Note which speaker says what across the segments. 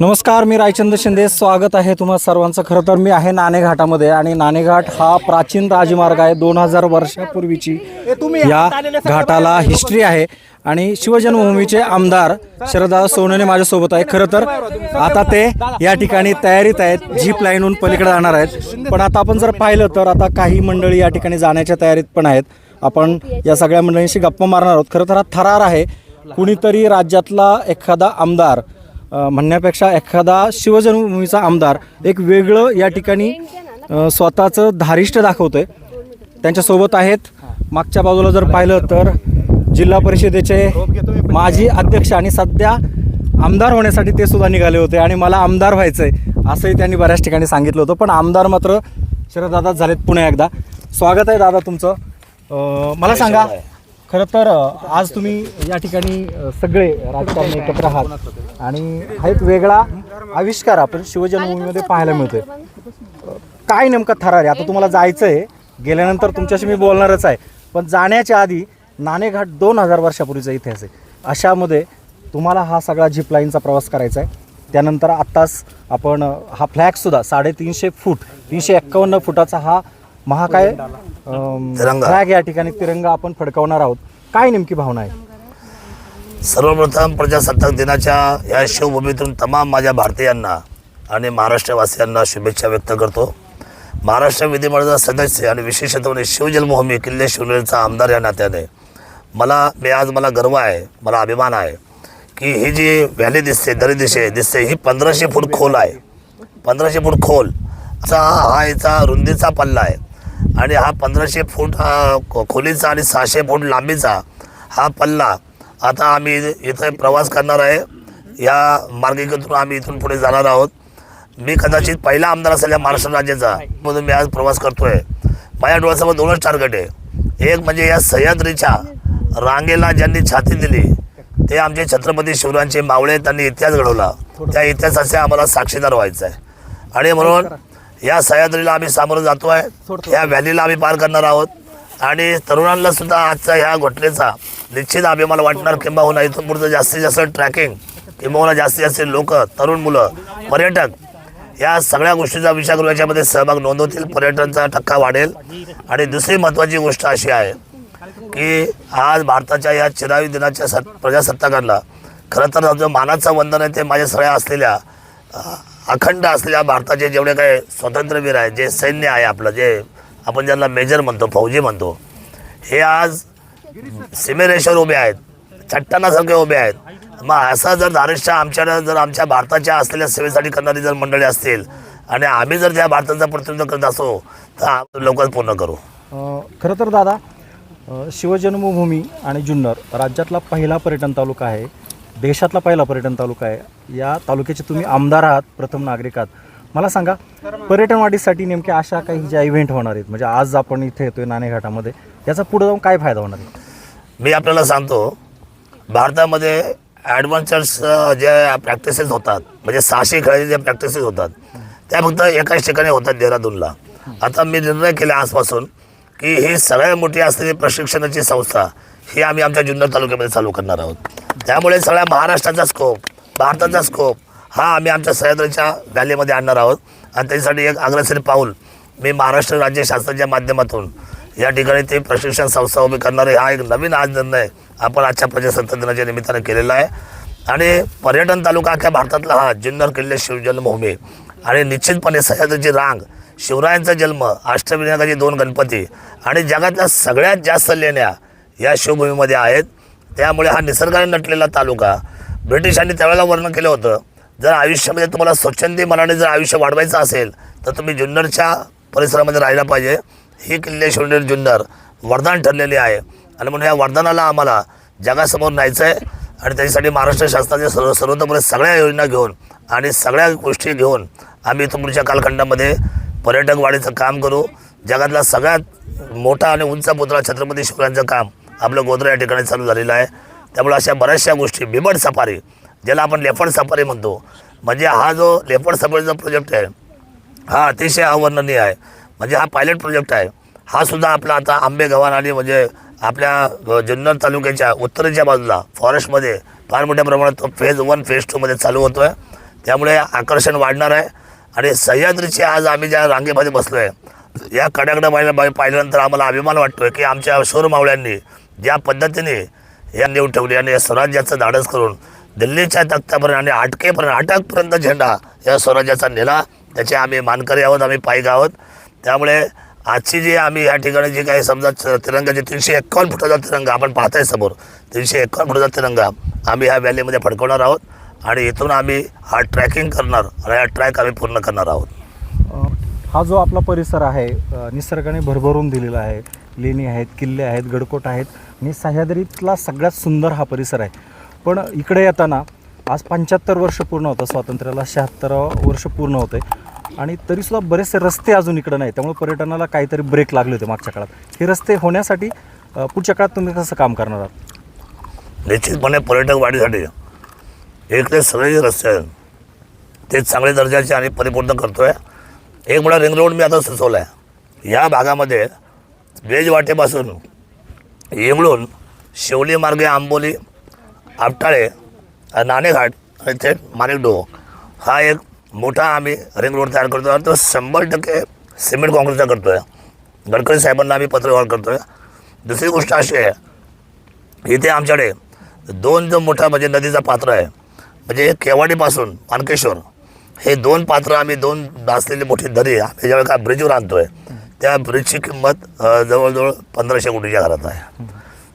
Speaker 1: नमस्कार मी रायचंद्र शिंदे. स्वागत आहे तुम्हा सर्वांचं. खरं तर मी आहे नाणेघाटामध्ये आणि नाणेघाट हा प्राचीन राजमार्ग आहे. दोन हजार वर्षापूर्वीची या घाटाला हिस्ट्री आहे. आणि शिवजन्मभूमीचे आमदार शरदा सोनवणे माझ्यासोबत आहे खरं तर आता ते या ठिकाणी तयारीत आहेत. जीप लाईनहून पलीकडे जाणार आहेत. पण आता आपण जर पाहिलं तर आता काही मंडळी या ठिकाणी जाण्याच्या तयारीत पण आहेत. आपण या सगळ्या मंडळींशी गप्पा मारणार आहोत. खरं तर हा थरार आहे. कुणीतरी राज्यातला एखादा आमदार म्हणण्यापेक्षा एखादा शिवजन्मभूमीचा आमदार एक वेगळं या ठिकाणी स्वतःचं धारिष्ट दाखवतोय. त्यांच्यासोबत आहेत. मागच्या बाजूला जर पाहिलं तर जिल्हा परिषदेचे माजी अध्यक्ष आणि सध्या आमदार होण्यासाठी ते सुद्धा निघाले होते आणि मला आमदार व्हायचं आहे असंही त्यांनी बऱ्याच ठिकाणी सांगितलं होतं. पण आमदार मात्र शरददादा झालेत पुन्हा एकदा. स्वागत आहे दादा तुमचं. मला सांगा खरं तर आज तुम्ही या ठिकाणी सगळे राजकारणी एकत्र आहात. आणि हा एक वेगळा आविष्कार आपण शिवजन्मभूमीमध्ये पाहायला मिळतोय. काय नेमका थरार आहे? आता तुम्हाला जायचं आहे गेल्यानंतर तुमच्याशी मी बोलणारच आहे. पण जाण्याच्या आधी नाणेघाट दोन हजार वर्षापूर्वीचा इतिहास आहे. अशामध्ये तुम्हाला हा सगळा झिपलाईनचा प्रवास करायचा आहे त्यानंतर आत्ताच आपण हा फ्लॅगसुद्धा साडेतीनशे फूट तीनशे एक्कावन्न फुटाचा हा महाकाय अम,
Speaker 2: तिरंगा.
Speaker 1: फ्लॅग या ठिकाणी तिरंगा आपण फडकवणार आहोत. काय नेमकी भावना आहे?
Speaker 2: सर्वप्रथम प्रजासत्ताक दिनाच्या या शिवभूमीतून तमाम माझ्या भारतीयांना आणि महाराष्ट्रवासियांना शुभेच्छा व्यक्त करतो. महाराष्ट्र विधिमंडळाचा सदस्य आणि विशेषत्वाने शिवजन्मभूमी किल्ले शिवनेरीचा आमदार या नात्याने. मला मी आज मला गर्व आहे मला अभिमान आहे की ही जी व्हॅली दिसते दरी दिशे दिसते ही पंधराशे फूट खोल आहे. पंधराशे फूट खोल. असा हा याचा रुंदीचा पल्ला आहे. आणि हा पंधराशे फूट खो- खोलीचा आणि सहाशे फूट लांबीचा हा पल्ला आता आम्ही इथे प्रवास करणार आहे. या मार्गिकेतून आम्ही इथून पुढे जाणार आहोत. मी कदाचित पहिला आमदार असेल या महाराष्ट्र राज्याचा म्हणून मी आज प्रवास करतोय. माझ्या डोळ्यासमोर दोनच टार्गेट आहे. एक म्हणजे या सह्याद्रीच्या रांगेला ज्यांनी छाती दिली ते आमचे छत्रपती शिवरायांचे मावळे त्यांनी इतिहास घडवला. त्या इतिहासाचे आम्हाला साक्षीदार व्हायचं आहे आणि म्हणून या सह्याद्रीला आम्ही सामोरं जातो आहे या व्हॅलीला आम्ही पार करणार आहोत. आणि तरुणांना सुद्धा आजच्या ह्या घटनेचा निश्चित अभिमान वाटणार किंबहुना इथून पुढचं जास्तीत जास्त ट्रॅकिंग किंबहुना जास्तीत जास्त लोक तरुण मुलं पर्यटक या सगळ्या गोष्टीचा विचार करून याच्यामध्ये सहभाग नोंदवतील. पर्यटनाचा टक्का वाढेल. आणि दुसरी महत्त्वाची गोष्ट अशी आहे की आज भारताच्या या चिरावी दिनाच्या सत् प्रजासत्ताकांना खरं तर जो मानाचं वंदन आहे ते माझ्या सगळ्या असलेल्या अखंड असलेल्या भारताचे जेवढे काही स्वातंत्र्यवीर आहेत जे सैन्य आहे आपलं जे आपण ज्यांना मेजर म्हणतो फौजी म्हणतो हे आज सीमेरेषेवर उभे आहेत चट्टानासारखे उभे आहेत. मग असं जर धारिष्ठ आमच्या जर आमच्या भारताच्या असलेल्या सेवेसाठी करणारी जर मंडळी असतील आणि आम्ही जर त्या भारताचा प्रतिनिधित्व करत असो तर आम्ही लवकरच पूर्ण करू.
Speaker 1: खरं तर दादा शिवजन्मभूमी आणि जुन्नर राज्यातला पहिला पर्यटन तालुका आहे. देशातला पहिला पर्यटन तालुका आहे. या तालुक्याचे तुम्ही आमदार आहात प्रथम नागरिक आहात. मला सांगा पर्यटन वाढीसाठी नेमक्या अशा काही ज्या इव्हेंट होणार आहेत म्हणजे आज आपण इथे येतोय नाणेघाटामध्ये याचा पुढे जाऊन काय फायदा होणार आहे?
Speaker 2: मी आपल्याला सांगतो भारतामध्ये ॲडव्हेंचर्स ज्या प्रॅक्टिसेस होतात म्हणजे सहाशे खेळाचे ज्या प्रॅक्टिसेस होतात त्या फक्त एकाच ठिकाणी होतात देहरादूनला. आता मी निर्णय केला आजपासून की ही सगळ्यात मोठी असलेली प्रशिक्षणाची संस्था ही आम्ही आमच्या जुन्नर तालुक्यामध्ये चालू करणार आहोत. त्यामुळे सगळ्या महाराष्ट्राचा स्कोप भारताचा स्कोप हा आम्ही आमच्या सह्याद्रीच्या व्हॅलीमध्ये आणणार आहोत. आणि त्याच्यासाठी एक अग्रसर पाऊल मी महाराष्ट्र राज्य शासनाच्या माध्यमातून या ठिकाणी ते प्रशिक्षण संस्था उभी करणारे हा एक नवीन आज निर्णय आपण आजच्या प्रजासत्ताक दिनाच्या निमित्तानं केलेला आहे. आणि पर्यटन तालुका अख्या भारतातला हा जुन्नर किल्ले शिवजन्मभूमी. आणि निश्चितपणे सह्याद्रीची रांग शिवरायांचा जन्म अष्टविनायकाचे दोन गणपती आणि जगातल्या सगळ्यात जास्त लेण्या या शिवभूमीमध्ये आहेत. त्यामुळे हा निसर्गाने नटलेला तालुका ब्रिटिशांनी त्यावेळेला वर्णन केलं होतं जर आयुष्यामध्ये तुम्हाला स्वच्छंदी मनाने जर आयुष्य वाढवायचं असेल तर तुम्ही जुन्नरच्या परिसरामध्ये राहिला पाहिजे. ही किल्ले शिवनेर जुन्नर वरदान ठरलेली आहे. आणि म्हणून या वरदानाला आम्हाला जगासमोर न्यायचं आहे आणि त्याच्यासाठी महाराष्ट्र शासनाच्या सर्व सर्वतोपरी सगळ्या योजना घेऊन आणि सगळ्या गोष्टी घेऊन आम्ही तुमच्या कालखंडामध्ये पर्यटक वाढीचं काम करू. जगातला सगळ्यात मोठा आणि उंच पुतळा छत्रपती शिवरायांचं काम आपलं गोधरा या ठिकाणी चालू झालेलं आहे. त्यामुळे अशा बऱ्याचशा गोष्टी बिबट सफारी ज्याला आपण लेफड सफारी म्हणतो. म्हणजे हा जो लेफड सफारीचा प्रोजेक्ट आहे हा अतिशय अवर्णनीय आहे. म्हणजे हा पायलट प्रोजेक्ट आहे. हा सुद्धा आपला आता आंबे गव्हाण आणि म्हणजे आपल्या जुन्नर तालुक्याच्या उत्तरेच्या बाजूला फॉरेस्टमध्ये फार मोठ्या प्रमाणात तो फेज वन फेज टूमध्ये चालू होतो आहे त्यामुळे आकर्षण वाढणार आहे. आणि सह्याद्रीचे आज आम्ही ज्या रांगेमध्ये बसलो आहे या कड्याकडं पाहिल्या पाहिल्यानंतर आम्हाला अभिमान वाटतो आहे की आमच्या शोर मावळ्यांनी ज्या पद्धतीने या नेव ठेवली आणि या स्वराज्याचं धाडस करून दिल्लीच्या तख्तापर्यंत आणि आटकेपर्यंत अटकपर्यंत झेंडा या स्वराज्याचा नेला. त्याचे आम्ही मानकरी आहोत आम्ही पाईक आहोत त्यामुळे आजची जी आम्ही या ठिकाणी जी काही समजा च- तिरंगाची तीनशे एक्कावन्न फुटाचा तिरंगा आपण पाहताय समोर तीनशे एक्कावन्न फुटाचा तिरंगा आम्ही ह्या व्हॅलीमध्ये फडकवणार आहोत आणि इथून आम्ही हा ट्रॅकिंग करणार आणि हा ट्रॅक आम्ही पूर्ण करणार आहोत.
Speaker 1: हा जो आपला परिसर आहे निसर्गाने भरभरून दिलेला आहे. लेणी आहेत किल्ले आहेत गडकोट आहेत. आणि सह्याद्रीतला सगळ्यात सुंदर हा परिसर आहे. पण इकडे येताना आज पंच्याहत्तर वर्ष पूर्ण होतं स्वातंत्र्याला शहात्तर वर्ष पूर्ण होते. आणि तरीसुद्धा बरेचसे रस्ते अजून इकडं नाही त्यामुळे पर्यटनाला काहीतरी ब्रेक लागले होते मागच्या काळात. हे रस्ते होण्यासाठी पुढच्या काळात तुम्ही कसं काम करणार आहात?
Speaker 2: निश्चितपणे पर्यटक वाढीसाठी. इकडे सगळे जे रस्ते आहेत ते चांगल्या दर्जाचे आणि परिपूर्ण करतो आहे एक मोठा रिंग रोड मी आता सुचवला आहे या भागामध्ये वेजवाटेपासून येंगळून शिवली मार्गे आंबोली आपटाळे नाणेघाट आणि ते माणिकडोह. हा एक मोठा आम्ही रिंग रोड तयार करतो आणि तो शंभर टक्के सिमेंट काँक्रीटचा करतो आहे गडकरी साहेबांना आम्ही पत्रव्यवहार करतो आहे दुसरी गोष्ट अशी आहे इथे आमच्याकडे दोन जो मोठा म्हणजे नदीचा पात्र आहे म्हणजे केवाडीपासून मानकेश्वर हे दोन पात्र आम्ही दोन भासलेली मोठी दरी आम्ही ज्यावेळी का ब्रिजवर आणतो आहे त्या ब्रिजची किंमत जवळजवळ पंधराशे कोटीच्या घरात आहे.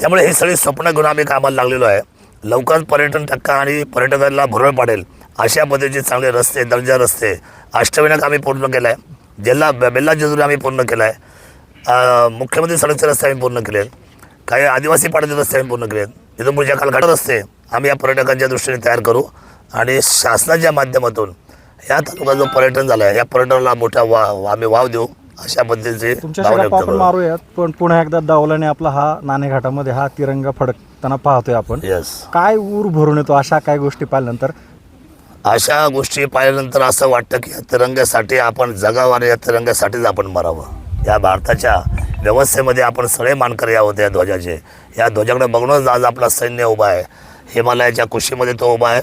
Speaker 2: त्यामुळे हे सगळे स्वप्न घेऊन आम्ही कामाला लागलेलो आहे. लवकरच पर्यटन टक्का आणि पर्यटकांना भरळ पाडेल अशा पद्धतीचे चांगले रस्ते दर्जा रस्ते अष्टविनायक आम्ही पूर्ण केला आहे जिल्हा बेल्ला जेजुरी आम्ही पूर्ण केला आहे मुख्यमंत्री सडकचे रस्ते आम्ही पूर्ण केले. काही आदिवासी पाड्याचे रस्ते आम्ही पूर्ण केले. इथून पुढच्या कालघाट रस्ते आम्ही या पर्यटकांच्या दृष्टीने तयार करू आणि शासनाच्या माध्यमातून या तालुक्यात जो पर्यटन झाला आहे या पर्यटनाला मोठा वा आम्ही वाव देऊ. अशा पद्धतीचे
Speaker 1: तुमच्या गप्पा आपण
Speaker 2: करू
Speaker 1: मारूयात पण पुन्हा एकदा दावलाने आपला हा नाणेघाटामध्ये हा तिरंगा फडकताना पाहतोय आपण.
Speaker 2: येस
Speaker 1: काय ऊर भरून येतो अशा काय गोष्टी पाहिल्यानंतर?
Speaker 2: अशा गोष्टी पाहिल्यानंतर असं वाटतं की या तिरंग्यासाठी आपण जगावं आणि या तिरंग्यासाठीच आपण मरावं. या भारताच्या व्यवस्थेमध्ये आपण सगळे मानकरी आहोत या ध्वजाचे. या ध्वजाकडे बघूनच आज आपला सैन्य उभा आहे. हिमालयाच्या कुशीमध्ये तो उभा आहे.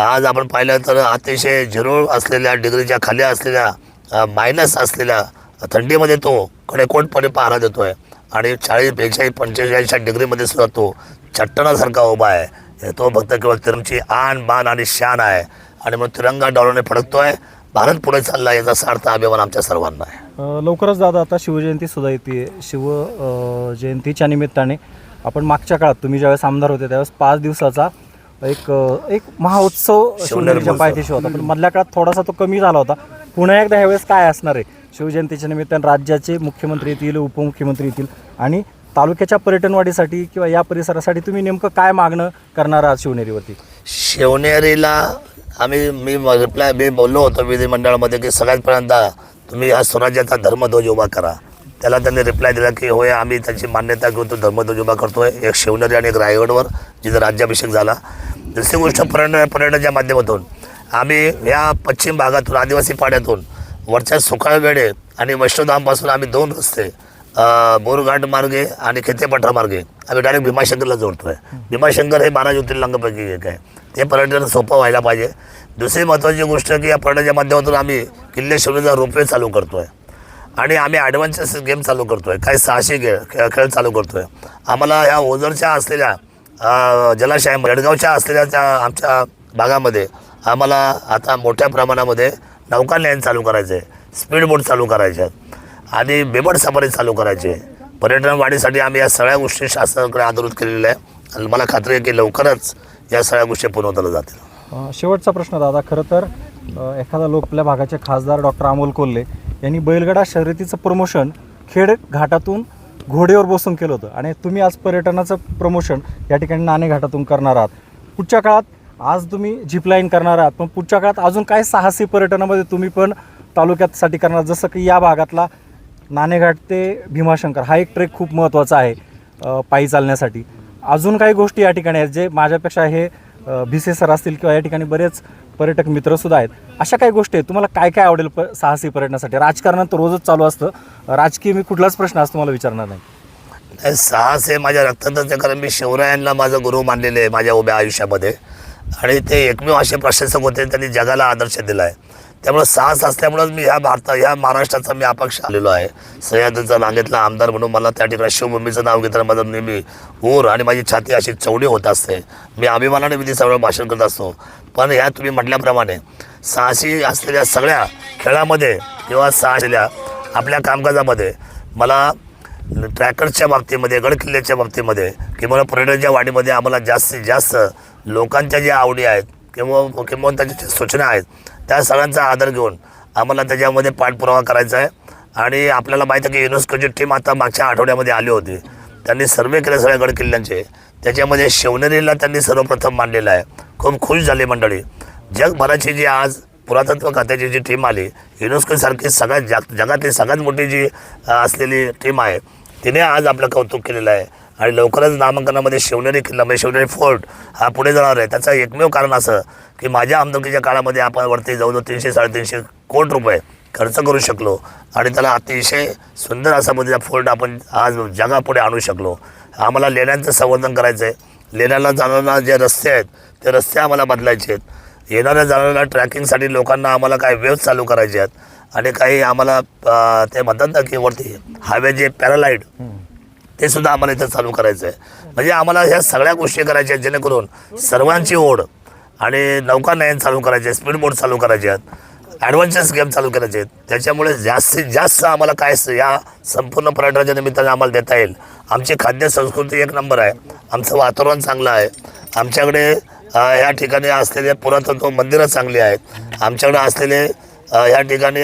Speaker 2: आज आपण पाहिलं तर अतिशय झिरो असलेल्या डिग्रीच्या खाली असलेल्या मायनस असलेल्या थंडीमध्ये तो कडेकोटपणे पहारा देतो आहे आणि चाळीस बेचाळीस पंचेचाळीसच्या डिग्रीमध्ये सुद्धा तो चट्टणासारखा उभा आहे. तो फक्त केवळ तिरंगची आण बाण आणि शान आहे. आणि मग तिरंगा डॉलरने फडकतो आहे भारत पुढे चालला याचा सार्थ अभिमान आमच्या सर्वांना आहे.
Speaker 1: लवकरच दादा आता शिवजयंती सुद्धा येते शिव जयंतीच्या निमित्ताने आपण मागच्या काळात तुम्ही ज्यावेळेस आमदार होते त्यावेळेस पाच दिवसाचा एक एक महाउत्सव शिवनेरीच्या. पायथ्याशी होता. पण मधल्या काळात थोडासा तो कमी झाला होता. पुन्हा एकदा ह्यावेळेस काय असणार आहे? शिवजयंतीच्या निमित्तानं राज्याचे मुख्यमंत्री येतील उपमुख्यमंत्री येतील आणि तालुक्याच्या पर्यटनवाढीसाठी किंवा या परिसरासाठी तुम्ही नेमकं काय मागणं करणार आहात शिवनेरीवरती?
Speaker 2: शिवनेरीला आम्ही मी रिप्लाय मी बोललो होतो विधिमंडळामध्ये की सगळ्यात पहिल्यांदा तुम्ही हा स्वराज्याचा धर्मध्वज उभा करा. त्याला त्यांनी रिप्लाय दिला की होय आम्ही त्याची मान्यता घेऊन तो धर्मध्वज उभा करतोय. एक शिवनेरी आणि एक रायगडवर जिथं राज्याभिषेक झाला. दुसरी गोष्ट पर्यटन पर्यटनाच्या माध्यमातून आम्ही या पश्चिम भागातून आदिवासी पाड्यातून वरच्या सुकाळ वेळे आणि वैष्णोधामपासून आम्ही दोन रस्ते बोरघाट मार्गे आणि खेतेपठार मार्गे आम्ही डायरेक्ट भीमाशंकरला जोडतो आहे भीमाशंकर हे बारा ज्योतिर्लिंगापैकी एक आहे. ते पर्यटन सोपं व्हायला पाहिजे. दुसरी महत्त्वाची गोष्ट की या पर्यटनाच्या माध्यमातून आम्ही किल्ले शिवनेचा रोपवे चालू करतो आहे आणि आम्ही ॲडव्हेंचर्स गेम चालू करतो आहे काही सहाशे खेळ खेळ खेळ चालू करतो आहे आम्हाला ह्या ओझरच्या असलेल्या जलाशय जळगावच्या असलेल्या त्या आमच्या भागामध्ये आम्हाला आता मोठ्या प्रमाणामध्ये नौकानयन चालू करायचं. आहे स्पीड बोट चालू करायचे. आहेत आणि बेबड सफारी चालू करायचे. पर्यटन वाढीसाठी आम्ही या सगळ्या गोष्टी शासनाकडे आदरित केलेल्या आहे आणि मला खात्री आहे की लवकरच या सगळ्या गोष्टी पूर्णवताला जातील.
Speaker 1: शेवटचा प्रश्न दादा. खरं तर एखादा लोक आपल्या भागाचे खासदार डॉक्टर अमोल कोल्हे यांनी बैलगडा शर्यतीचं प्रमोशन खेड घाटातून घोडेवर बसून केलं होतं. आणि तुम्ही आज पर्यटनाचं प्रमोशन या ठिकाणी नाणे घाटातून करणार आहात. पुढच्या काळात आज तुम्ही झिपलाईन करणार आहात. पण पुढच्या काळात अजून काय साहसी पर्यटनामध्ये तुम्ही पण तालुक्यासाठी करणार? जसं की या भागातला नाणेघाट ते भीमाशंकर हा एक ट्रेक खूप महत्त्वाचा आहे पायी चालण्यासाठी. अजून काही गोष्टी या ठिकाणी आहेत जे माझ्यापेक्षा हे भिसे सर असतील किंवा या ठिकाणी बरेच पर्यटक मित्रसुद्धा आहेत. अशा काही गोष्टी आहेत. तुम्हाला काय काय आवडेल प साहसी पर्यटनासाठी? राजकारणात तर रोजच चालू असतं. राजकीय मी कुठलाच प्रश्न आज तुम्हाला विचारणार नाही.
Speaker 2: साहस हे माझ्या रक्तातच आहे कारण मी शिवरायांना माझं गुरु मानलेले आहे माझ्या उभ्या आयुष्यामध्ये. आणि ते एकमेव असे प्रशासक होते त्यांनी जगाला आदर्श दिला आहे. त्यामुळं साहस असल्यामुळंच मी ह्या भारता ह्या महाराष्ट्राचा मी अपक्ष आलेलो आहे. सह्याद्रीचा नांगेतला आमदार म्हणून मला त्या ठिकाणी शिवभूमीचं नाव घेताना माझं नेहमी ऊर आणि माझी छाती अशी चवडी होत असते. मी अभिमानाने विधी सगळं भाषण करत असतो. पण ह्या तुम्ही म्हटल्याप्रमाणे साहसी असलेल्या सगळ्या खेळामध्ये किंवा साहसलेल्या आपल्या कामकाजामध्ये मला ट्रॅकर्सच्या बाबतीमध्ये गडकिल्ल्याच्या बाबतीमध्ये किंवा पर्यटनच्या वाढीमध्ये आम्हाला जास्तीत जास्त लोकांच्या ज्या आवडी आहेत किंवा किंवा त्यांच्या सूचना आहेत त्या सगळ्यांचा आदर घेऊन आम्हाला त्याच्यामध्ये पाठपुरावा करायचा आहे. आणि आपल्याला माहीत आहे की युनेस्कोची टीम आता मागच्या आठवड्यामध्ये आली होती. त्यांनी सर्वे केले सगळ्या गड किल्ल्यांचे त्याच्यामध्ये शिवनेरीला त्यांनी सर्वप्रथम मांडलेलं आहे. खूप खुश झाली मंडळी. जगभराची जी आज पुरातत्व खात्याची जी टीम आली युनेस्कोसारखी सगळ्यात जग जगातली सगळ्यात मोठी जी असलेली टीम आहे तिने आज आपलं कौतुक केलेलं आहे. आणि लवकरच नामांकनामध्ये शिवनेरी किल्ला म्हणजे शिवनेरी फोर्ट हा पुढे जाणार आहे. त्याचं एकमेव कारण असं की माझ्या आमदारकीच्या काळामध्ये आपण वरती जवळजवळ तीनशे साडेतीनशे कोटी रुपये खर्च करू शकलो आणि त्याला अतिशय सुंदर असा म्हणजे मध्ये फोर्ट आपण आज जगापुढे आणू शकलो. आम्हाला लेण्यांचं संवर्धन करायचं आहे लेण्याला जाणारा जे रस्ते आहेत ते रस्ते आम्हाला बदलायचे आहेत. येणाऱ्या जाणाऱ्या ट्रॅकिंगसाठी लोकांना आम्हाला काही वेव्ह चालू करायचे आहेत. आणि काही आम्हाला ते म्हणतात ना की वरती हायवे जे पॅरालाईट ते सुद्धा आम्हाला इथं चालू करायचं आहे म्हणजे आम्हाला ह्या सगळ्या गोष्टी करायच्या आहेत जेणेकरून सर्वांची ओढ आणि नौकानयन चालू करायचे स्पीड बोट चालू करायचे आहेत ॲडव्हेंचर्स गेम चालू करायचे आहेत. त्याच्यामुळे जास्तीत जास्त आम्हाला काय या संपूर्ण पर्यटनाच्या निमित्ताने आम्हाला देता येईल. आमची खाद्य संस्कृती एक नंबर आहे. आमचं वातावरण चांगलं आहे. आमच्याकडे ह्या या ठिकाणी असलेले पुरातत्व मंदिरं चांगली आहेत. आमच्याकडे असलेले ह्या या ठिकाणी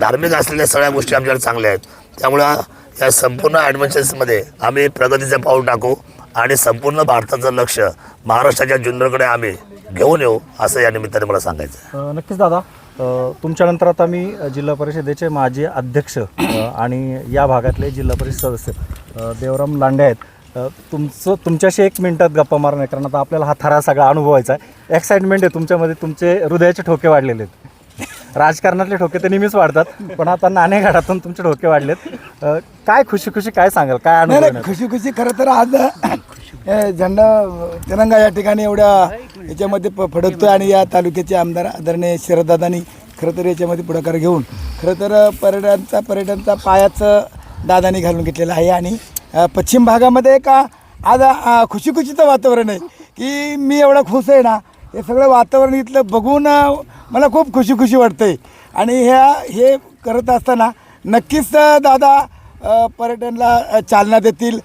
Speaker 2: धार्मिक असलेल्या सगळ्या गोष्टी आमच्याकडे चांगल्या आहेत. त्यामुळं या संपूर्ण ॲडव्हेंचर्समध्ये आम्ही प्रगतीचं पाऊल टाकू आणि संपूर्ण भारताचं लक्ष महाराष्ट्राच्या जुन्नरकडे आम्ही घेऊन येऊ असं या निमित्ताने मला सांगायचं
Speaker 1: नक्कीच दादा. तुमच्यानंतर आता मी जिल्हा परिषदेचे माजी अध्यक्ष आणि या भागातले जिल्हा परिषद सदस्य देवराम लांडे आहेत. तुमचं तुमच्याशी एक मिनिटात गप्पा मारणार कारण आता आपल्याला हा थरा सगळा अनुभवायचा आहे. एक्साइटमेंट आहे तुमच्यामध्ये तुमचे हृदयाचे ठोके वाढलेले आहेत. राजकारणातले ठोके तर नेहमीच वाढतात पण आता नाणेघाटातून तुमचे ठोके वाढलेत अ, काय खुशी खुशी काय सांगाल काय
Speaker 3: नाही
Speaker 1: अनुभव
Speaker 3: नाही? खुशी खुशी खरं तर आज झेंडा तिरंगा या ठिकाणी एवढ्या याच्यामध्ये प- फडकतोय आणि या तालुक्याचे आमदार आदरणीय शरददादांनी खरं तर याच्यामध्ये पुढाकार घेऊन खरं तर पर्यटनचा पर्यटनचा पायाचं दादानी घालून घेतलेला आहे आणि अ, पश्चिम भागामध्ये का आज अ, खुशी खुशीचं वातावरण आहे की मी एवढा खुश आहे ना हे सगळं वातावरण इथलं बघून मला खूप खुशी खुशी वाटते आणि ह्या हे करत असताना नक्कीच दादा पर्यटनला चालना देतील.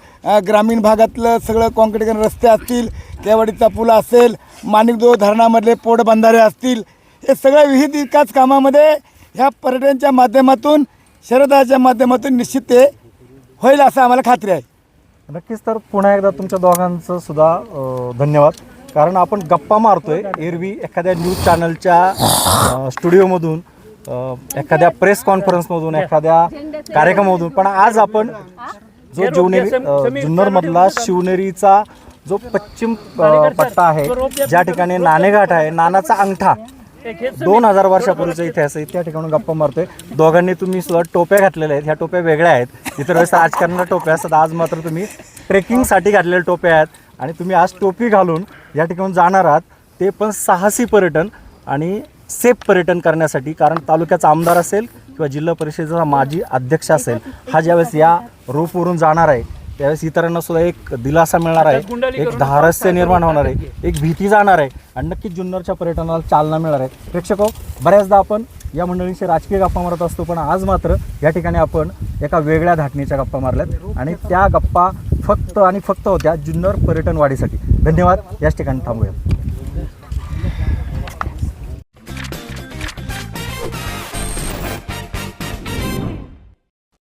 Speaker 3: ग्रामीण भागातलं सगळं कॉन्क्रीटीकरण रस्ते असतील केवाडीचा पूल असेल माणिकदो धरणामधले पोटबंधारे असतील हे सगळ्या विविध विकास कामामध्ये ह्या पर्यटनच्या माध्यमातून शरदाच्या माध्यमातून निश्चित ते होईल असं आम्हाला खात्री आहे.
Speaker 1: नक्कीच तर पुन्हा एकदा तुमच्या दोघांचं सुद्धा धन्यवाद. कारण आपण गप्पा मारतोय एरवी एखाद्या न्यूज चॅनलच्या स्टुडिओमधून एखाद्या प्रेस कॉन्फरन्समधून एखाद्या कार्यक्रमामधून. पण आज आपण जो शिवनेरी जुन्नरमधला शिवनेरीचा जो पश्चिम पट्टा आहे ज्या ठिकाणी नाणेघाट आहे नानाचा अंगठा दोन हजार वर्षापूर्वीचा इतिहास आहे त्या ठिकाणी गप्पा मारतोय. दोघांनी तुम्ही सुद्धा टोप्या घातलेल्या आहेत ह्या टोप्या वेगळ्या आहेत. इतर वेळेस राजकारणाला टोप्या असतात आज मात्र तुम्ही ट्रेकिंगसाठी घातलेल्या टोप्या आहेत. आणि तुम्ही आज टोपी घालून या ठिकाणी जाणार आहात. ते पण साहसी पर्यटन आणि सेफ पर्यटन करण्यासाठी कारण तालुक्याचा आमदार असेल किंवा जिल्हा परिषदेचा माजी अध्यक्ष असेल हा ज्यावेळेस या रोपवरून जाणार आहे त्यावेळेस इतरांना सुद्धा एक दिलासा मिळणार आहे एक धारस्य निर्माण होणार आहे एक भीती जाणार आहे आणि नक्कीच जुन्नरच्या पर्यटनाला चालना मिळणार आहे. प्रेक्षक हो, बऱ्याचदा आपण या मंडळींशी राजकीय गप्पा मारत असतो पण आज मात्र या ठिकाणी आपण एका वेगळ्या धाटणीच्या गप्पा मारल्यात आणि त्या गप्पा फक्त आणि फक्त होत्या जुन्नर पर्यटन वाढीसाठी धन्यवाद. याच ठिकाणी थांबूया.